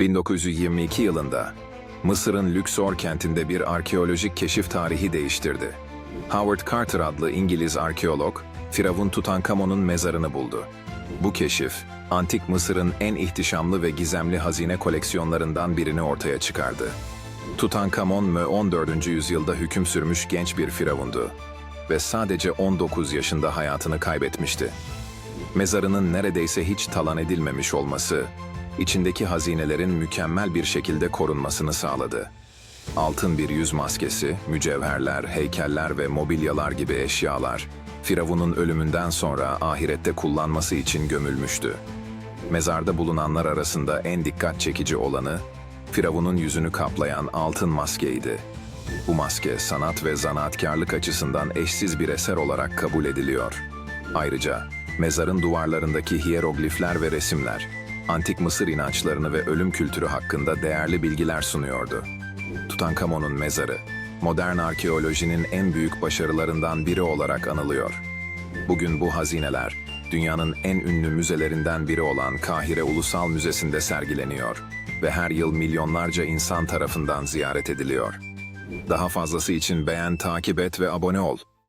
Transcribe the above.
1922 yılında Mısır'ın Luxor kentinde bir arkeolojik keşif tarihi değiştirdi. Howard Carter adlı İngiliz arkeolog, Firavun Tutankamon'un mezarını buldu. Bu keşif, antik Mısır'ın en ihtişamlı ve gizemli hazine koleksiyonlarından birini ortaya çıkardı. Tutankamon mö 14. yüzyılda hüküm sürmüş genç bir firavundu ve sadece 19 yaşında hayatını kaybetmişti. Mezarının neredeyse hiç talan edilmemiş olması, içindeki hazinelerin mükemmel bir şekilde korunmasını sağladı. Altın bir yüz maskesi, mücevherler, heykeller ve mobilyalar gibi eşyalar, Firavun'un ölümünden sonra ahirette kullanması için gömülmüştü. Mezarda bulunanlar arasında en dikkat çekici olanı, Firavun'un yüzünü kaplayan altın maskeydi. Bu maske sanat ve zanaatkarlık açısından eşsiz bir eser olarak kabul ediliyor. Ayrıca mezarın duvarlarındaki hieroglifler ve resimler, antik Mısır inançlarını ve ölüm kültürü hakkında değerli bilgiler sunuyordu. Tutankamon'un mezarı, modern arkeolojinin en büyük başarılarından biri olarak anılıyor. Bugün bu hazineler, dünyanın en ünlü müzelerinden biri olan Kahire Ulusal Müzesi'nde sergileniyor ve her yıl milyonlarca insan tarafından ziyaret ediliyor. Daha fazlası için beğen, takip et ve abone ol.